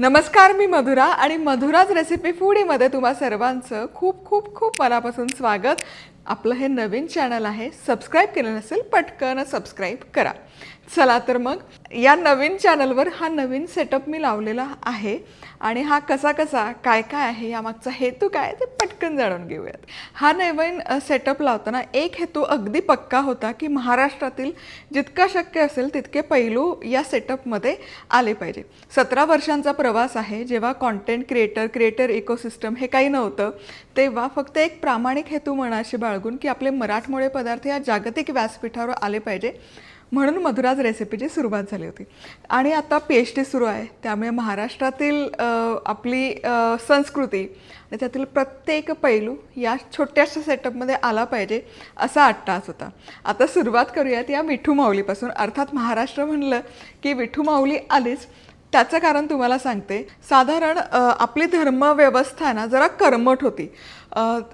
नमस्कार मी मधुरा आणि मधुराज रेसिपी फूडीमध्ये तुम्हा सर्वांचं खूप खूप खूप मनापासून स्वागत. आपलं हे नवीन चॅनल आहे. सबस्क्राईब केलं नसेल पटकन सबस्क्राईब करा. चला तर मग. या नवीन चॅनलवर हा नवीन सेटअप मी लावलेला आहे. आणि हा कसा कसा काय काय आहे यामागचा हेतू काय ते पटकन जाणून घेऊयात. हा नवीन सेटअप लावताना एक हेतू अगदी पक्का होता की महाराष्ट्रातील जितका शक्य असेल तितके पैलू या सेटअपमध्ये आले पाहिजे. सतरा वर्षांचा प्रवास आहे जेव्हा कॉन्टेंट क्रिएटर क्रिएटर इकोसिस्टम हे काही नव्हतं तेव्हा फक्त एक प्रामाणिक हेतू मनाशी बाळगून की आपले मराठमोळे पदार्थ या जागतिक व्यासपीठावर आले पाहिजे. म्हणून मधुराज रेसिपीची सुरुवात झाली होती. आणि आता पी एच डी सुरू आहे. त्यामुळे महाराष्ट्रातील आपली संस्कृती आणि त्यातील प्रत्येक पैलू या छोट्याशा सेटअपमध्ये आला पाहिजे असा अट्टास होता. आता सुरुवात करूयात या विठू माऊलीपासून. अर्थात महाराष्ट्र म्हणलं की विठू माऊली आलीच त्याचं कारण तुम्हाला सांगते. साधारण आपली धर्मव्यवस्था ना जरा कर्मठ होती.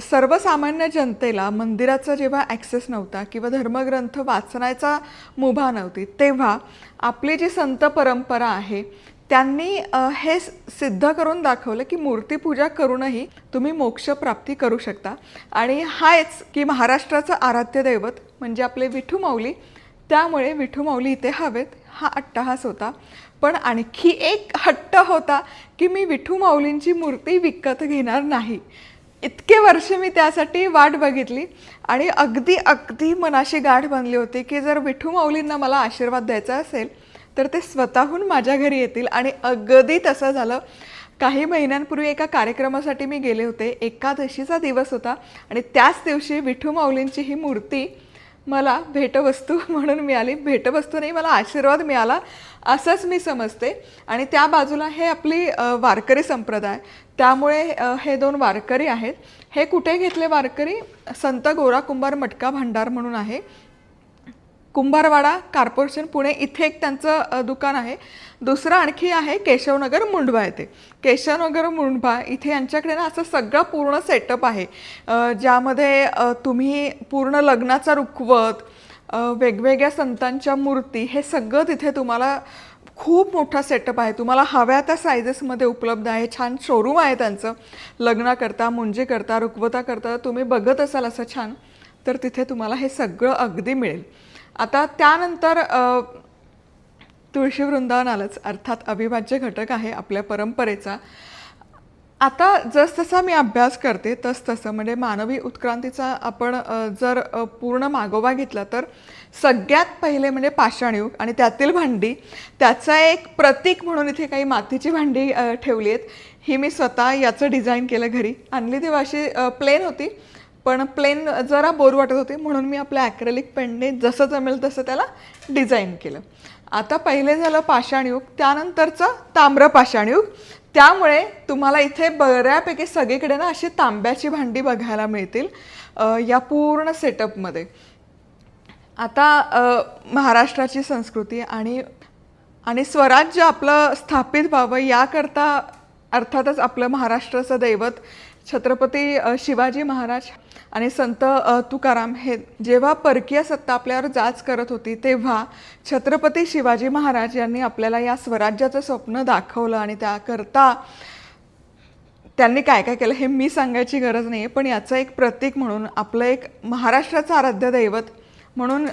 सर्वसामान्य जनतेला मंदिराचा जेव्हा ॲक्सेस नव्हता किंवा धर्मग्रंथ वाचण्याचा मुभा नव्हती तेव्हा आपली जी संत परंपरा आहे त्यांनी हे सिद्ध करून दाखवलं की मूर्तीपूजा करूनही तुम्ही मोक्षप्राप्ती करू शकता. आणि हाच की महाराष्ट्राचं आराध्य दैवत म्हणजे आपले विठू माऊली त्यामुळे विठू माऊली इथे हवेत. हा अट्टहास होता. पण आणखी एक हट्ट होता की मी विठू माऊलींची मूर्ती विकत घेणार नाही. इतके वर्ष मी त्यासाठी वाट बघितली आणि अगदी अगदी मनाशी गाठ बांधली होती की जर विठू माऊलींना मला आशीर्वाद द्यायचा असेल तर ते स्वतःहून माझ्या घरी येतील. आणि अगदी तसं झालं. काही महिन्यांपूर्वी एका कार्यक्रमासाठी मी गेले होते. एकादशीचा दिवस होता आणि त्याच दिवशी विठू माऊलींची ही मूर्ती मला भेटवस्तू म्हणून मिळाली. भेटवस्तू नाही मला आशीर्वाद मिळाला असंच मी समजते. आणि त्या बाजूला हे आपली वारकरी संप्रदाय. त्यामुळे हे दोन वारकरी आहेत. हे कुठे घेतले वारकरी? संत गोरा कुंभार मटका भांडार म्हणून आहे. कुंभारवाडा कार्पोरेशन पुणे इथे एक त्यांचं दुकान आहे. दुसरं आणखी आहे केशवनगर मुंडबा येथे. केशवनगर मुंडबा इथे यांच्याकडे ना असं सगळं पूर्ण सेटअप आहे. ज्यामध्ये तुम्ही पूर्ण लग्नाचा रुखवत वेगवेगळ्या संतांच्या मूर्ती हे सगळं तिथे तुम्हाला खूप मोठा सेटअप आहे. तुम्हाला हव्या त्या सायझेसमध्ये उपलब्ध आहे. छान शोरूम आहे त्यांचं. लग्नाकरता मुंजेकरता रुखवताकरता तुम्ही बघत असाल असं छान. तर तिथे तुम्हाला हे सगळं अगदी मिळेल. आता त्यानंतर तुळशी वृंदावन आलंच अर्थात अविभाज्य घटक आहे आपल्या परंपरेचा. आता जसजसा मी अभ्यास करते तसतसं म्हणजे मानवी उत्क्रांतीचा आपण जर पूर्ण मागोवा घेतला तर सगळ्यात पहिले म्हणजे पाषाणयुग आणि त्यातील भांडी. त्याचा एक प्रतीक म्हणून इथे काही मातीची भांडी ठेवली आहेत. ही मी स्वतः याचं डिझाईन केलं घरी. आणली तेव्हा अशी प्लेन होती. पण प्लेन जरा बोर वाटत होते म्हणून मी आपल्या ॲक्रेलिक पेनने जसं जमेल तसं त्याला डिझाईन केलं. आता पहिले झालं पाषाणयुग त्यानंतरचं ताम्र पाषाणयुग त्यामुळे तुम्हाला इथे बऱ्यापैकी सगळीकडे ना अशी तांब्याची भांडी बघायला मिळतील या पूर्ण सेटअपमध्ये आता महाराष्ट्राची संस्कृती आणि आणि स्वराज्य आपलं स्थापित व्हावं याकरता अर्थातच आपलं महाराष्ट्राचं दैवत छत्रपती शिवाजी महाराज आणि संत तुकाराम हे जेव्हा परकीय सत्ता आपल्यावर जाच करत होती तेव्हा छत्रपती शिवाजी महाराज यांनी आपल्याला या स्वराज्याचं स्वप्न दाखवलं आणि त्याकरता त्यांनी काय काय केलं हे मी सांगायची गरज नाही आहे पण याचं एक प्रतीक म्हणून आपलं एक महाराष्ट्राचं आराध्य दैवत म्हणून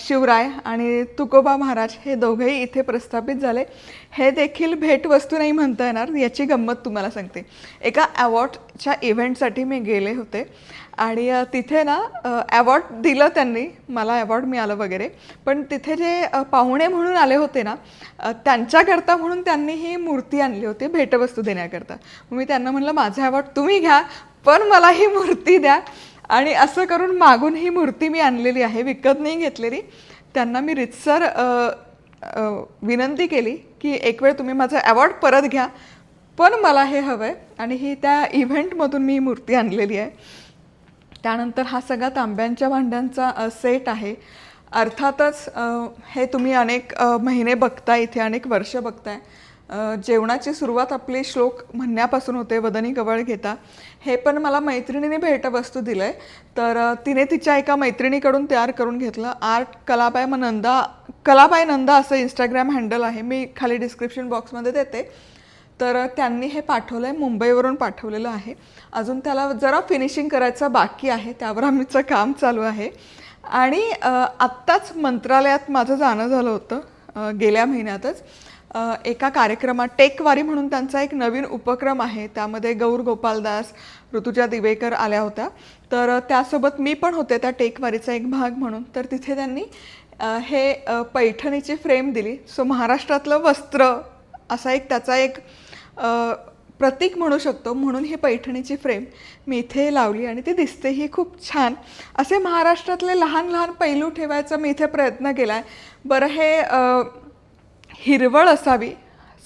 शिवराय आणि तुकोबा महाराज हे दोघेही इथे प्रस्थापित झाले. हे देखील भेटवस्तू नाही म्हणता येणार याची गंमत तुम्हाला सांगते. एका अवॉर्डच्या इव्हेंटसाठी मी गेले होते आणि तिथे ना अवॉर्ड दिलं त्यांनी मला अवॉर्ड मिळालं वगैरे. पण तिथे जे पाहुणे म्हणून आले होते ना त्यांच्याकरता म्हणून त्यांनी ही मूर्ती आणली होती भेटवस्तू देण्याकरता. मी त्यांना म्हणलं माझा अवॉर्ड तुम्ही घ्या पण मला ही मूर्ती द्या. आणि असं करून मागून ही मूर्ती मी आणलेली आहे विकत नाही घेतलेली. त्यांना मी रितसर विनंती केली की एक वेळ तुम्ही माझं अवॉर्ड परत घ्या पण मला हे हवं आहे आणि ही त्या इव्हेंटमधून मी ही मूर्ती आणलेली आहे. त्यानंतर हा सगळा तांब्यांच्या भांड्यांचा सेट आहे. अर्थातच हे तुम्ही अनेक महिने बघताय इथे अनेक वर्ष बघताय. जेवणाची सुरुवात आपली श्लोक म्हणण्यापासून होते वदनी कवळ घेता. हे पण मला मैत्रिणीने भेटवस्तू दिलं आहे तर तिने तिच्या एका मैत्रिणीकडून तयार करून घेतलं. आर्ट कलाबाय म नंदा कलाबाय नंदा असं इंस्टाग्राम हँडल आहे. मी खाली डिस्क्रिप्शन बॉक्समध्ये देते. तर त्यांनी हे पाठवलं आहे मुंबईवरून पाठवलेलं आहे. अजून त्याला जरा फिनिशिंग करायचं बाकी आहे त्यावर आमचं काम चालू आहे. आणि आत्ताच मंत्रालयात माझं जाणं झालं होतं गेल्या महिन्यातच. एका कार्यक्रमात टेकवारी म्हणून त्यांचा एक नवीन उपक्रम आहे. त्यामध्ये गौर गोपालदास ऋतुजा दिवेकर आल्या होत्या. तर त्यासोबत मी पण होते त्या टेकवारीचा एक भाग म्हणून. तर तिथे त्यांनी हे पैठणीची फ्रेम दिली. सो महाराष्ट्रातलं वस्त्र असा एक त्याचा एक प्रतीक म्हणू शकतो. म्हणून ही पैठणीची फ्रेम मी इथे लावली आणि ती दिसते ही खूप छान. असे महाराष्ट्रातले लहान लहान पैलू ठेवायचा मी इथे प्रयत्न केला आहे बरं हे हिरवळ असावी.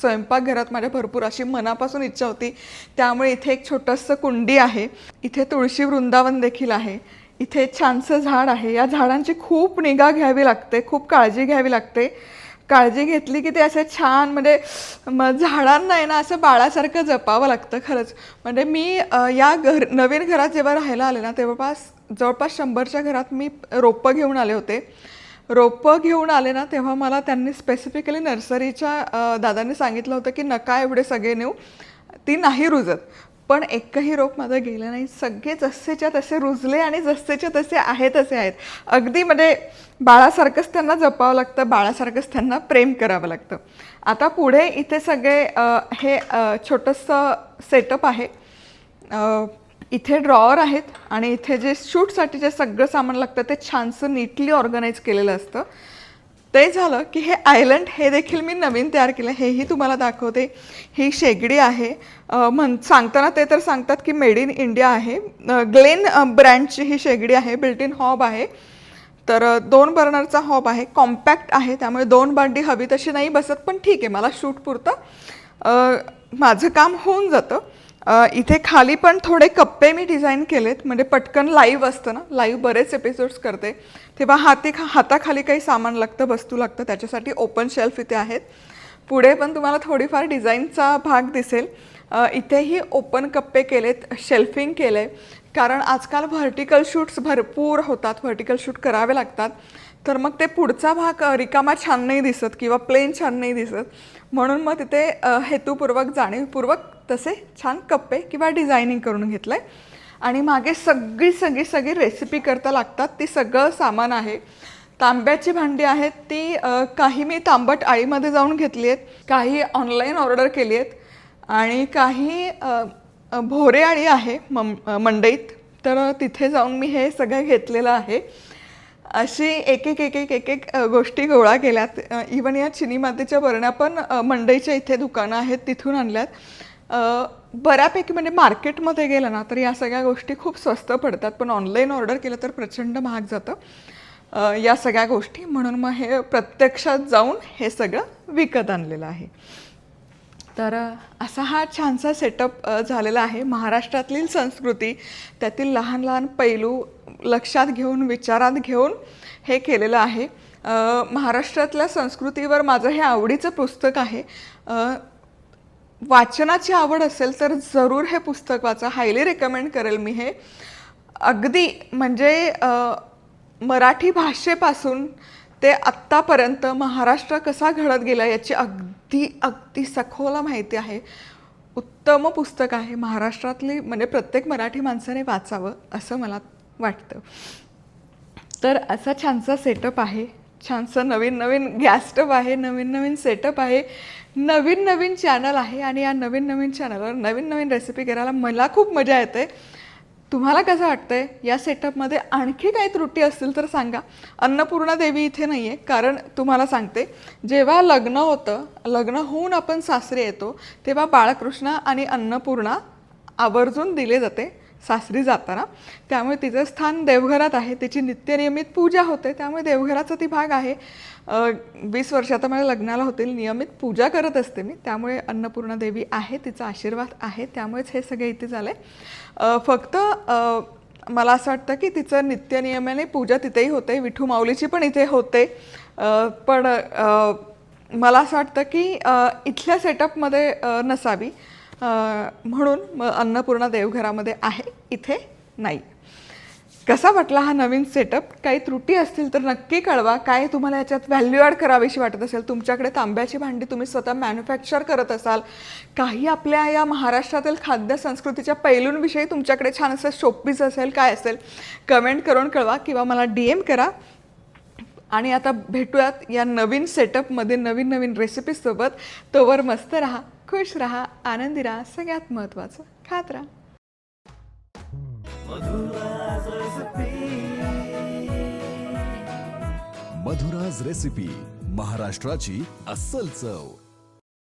स्वयंपाकघरात माझ्या भरपूर अशी मनापासून इच्छा होती. त्यामुळे इथे एक छोटंसं कुंडी आहे. इथे तुळशी वृंदावन देखील आहे. इथे छानसं झाड आहे. या झाडांची खूप निगा घ्यावी लागते. खूप काळजी घ्यावी लागते. काळजी घेतली की ते असे छान म्हणजे मग झाडांना आहे ना असं बाळासारखं जपावं लागतं खरंच. म्हणजे मी या घर नवीन घरात जेव्हा राहायला आले ना तेव्हापास जवळपास शंभरच्या घरात मी रोपं घेऊन आले होते. रोपं घेऊन आले ना तेव्हा मला त्यांनी स्पेसिफिकली नर्सरीच्या दादांनी सांगितलं होतं की नका एवढे सगळे नेऊ ती नाही रुजत. पण एकही रोप माझं गेलं नाही सगळे जसेच्या तसे रुजले आणि जसेच्या तसे आहेत तसे आहेत. अगदी म्हणजे बाळासारखंच त्यांना जपावं लागतं बाळासारखंच त्यांना प्रेम करावं लागतं. आता पुढे इथे सगळे हे छोटंसं सेटअप आहे. इथे ड्रॉवर आहेत आणि इथे जे शूटसाठी जे सगळं सामान लागतं ते छानसं नीटली ऑर्गनाईज केलेलं असतं. ते झालं की हे आयलंड हे देखील मी नवीन तयार केलं. हेही तुम्हाला दाखवते. ही शेगडी आहे. म्हण सांगताना ते तर सांगतात की मेड इन इंडिया आहे. ग्लेन ब्रँडची ही शेगडी आहे. बिल्ट इन हॉब आहे. तर दोन बर्नरचा हॉब आहे. कॉम्पॅक्ट आहे. त्यामुळे दोन भांडी हवी तशी नाही बसत पण ठीक आहे. मला शूट पुरतं. माझं काम होऊन जातं. इथे खाली पण थोडे कप्पे मी डिझाईन केलेत म्हणजे पटकन लाईव्ह असतं ना लाईव्ह बरेच एपिसोड्स करते. तेव्हा हाती हाताखाली काही सामान लागतं वस्तू लागतं त्याच्यासाठी ओपन शेल्फ इथे आहेत. पुढे पण तुम्हाला थोडीफार डिझाईनचा भाग दिसेल. इथेही ओपन कप्पे केलेत शेल्फिंग केलं आहे कारण आजकाल व्हर्टिकल शूट्स भरपूर होतात व्हर्टिकल शूट करावे लागतात. तर मग ते पुढचा भाग रिकामा छान नाही दिसत किंवा प्लेन छान नाही दिसत. म्हणून मग तिथे हेतूपूर्वक जाणीवपूर्वक तसे छान कप्पे किंवा डिझायनिंग करून घेतलं आहे आणि मागे सगळी सगळी सगळी रेसिपी करता लागतात. ती सगळं सामान आहे. तांब्याची भांडी आहेत. ती काही मी तांबट आळीमध्ये जाऊन घेतली आहेत. काही ऑनलाईन ऑर्डर केली आहेत. आणि काही भोरे आळी आहे मं मंडईत. तर तिथे जाऊन मी हे सगळं घेतलेलं आहे. अशी एक एक एक एक एक एक गोष्टी गोळा केल्यात. इवन या चिनी मातीच्या बरण्या पण मंडईच्या इथे दुकानं आहेत. तिथून आणल्यात. बऱ्यापैकी म्हणजे मार्केटमध्ये गेलं ना तर या सगळ्या गोष्टी खूप स्वस्त पडतात. पण ऑनलाईन ऑर्डर केलं तर प्रचंड महाग जातं. या सगळ्या गोष्टी. म्हणून मग हे प्रत्यक्षात जाऊन हे सगळं विकत आणलेलं आहे. तर असा हा छानसा सेटअप झालेला आहे. महाराष्ट्रातील संस्कृती त्यातील लहान लहान पैलू लक्षात घेऊन विचारात घेऊन हे केलेलं आहे. महाराष्ट्रातल्या संस्कृतीवर माझं हे आवडीचं पुस्तक आहे. वाचनाची आवड असेल तर जरूर हे पुस्तक वाचा. हायली रेकमेंड करेल मी हे. अगदी म्हणजे मराठी भाषेपासून ते आत्तापर्यंत महाराष्ट्र कसा घडत गेला याची अगदी अगदी सखोला माहिती आहे. उत्तम पुस्तक आहे. महाराष्ट्रातली म्हणजे प्रत्येक मराठी माणसाने वाचावं असं मला वाटतं. तर असा छानसा सेटअप आहे. छानसं नवीन नवीन गॅस आहे नवीन नवीन सेटअप आहे नवीन नवीन चॅनल आहे आणि या नवीन नवीन चॅनलवर नवीन नवीन रेसिपी करायला मला खूप मजा येते. तुम्हाला कसं वाटतंय? या सेटअपमध्ये आणखी काही त्रुटी असतील तर सांगा. अन्नपूर्णा देवी इथे नाही आहे कारण तुम्हाला सांगते जेव्हा लग्न होतं लग्न होऊन आपण सासरे येतो तेव्हा बाळकृष्ण आणि अन्नपूर्णा आवर्जून दिले जाते. सासरी जाताना. त्यामुळे तिचं स्थान देवघरात आहे. तिची नित्यनियमित पूजा होते. त्यामुळे देवघराचा ती भाग आहे. वीस वर्ष आता माझ्या लग्नाला होतील. नियमित पूजा करत असते मी. त्यामुळे अन्नपूर्णा देवी आहे. तिचा आशीर्वाद आहे. त्यामुळेच हे सगळे इथे झालं आहे फक्त मला असं वाटतं की तिचं नित्यनियमाने पूजा तिथेही होते. विठू माऊलीची पण इथे होते. पण मला असं वाटतं की इथल्या सेटअपमध्ये नसावी. म्हणून मग अन्नपूर्णा देवघरामध्ये आहे इथे नाही. कसा वाटला हा नवीन सेटअप काही त्रुटी असतील तर नक्की कळवा. काय तुम्हाला याच्यात व्हॅल्यू ॲड करावीशी वाटत असेल? तुमच्याकडे तांब्याची भांडी तुम्ही स्वतः मॅन्युफॅक्चर करत असाल. काही आपल्या या महाराष्ट्रातील खाद्य संस्कृतीच्या पैलूंविषयी तुमच्याकडे छान असं शोपीस असेल काय असेल कमेंट करून कळवा किंवा मला डी एम करा. आणि आता भेटूयात या नवीन सेटअपमध्ये नवीन नवीन रेसिपीसोबत तोवर मस्त राहा. खुश राहा आनंदी राहा सगळ्यात महत्त्वाचं खात राहा. मधुराज रेसिपी महाराष्ट्राची अस्सल चव.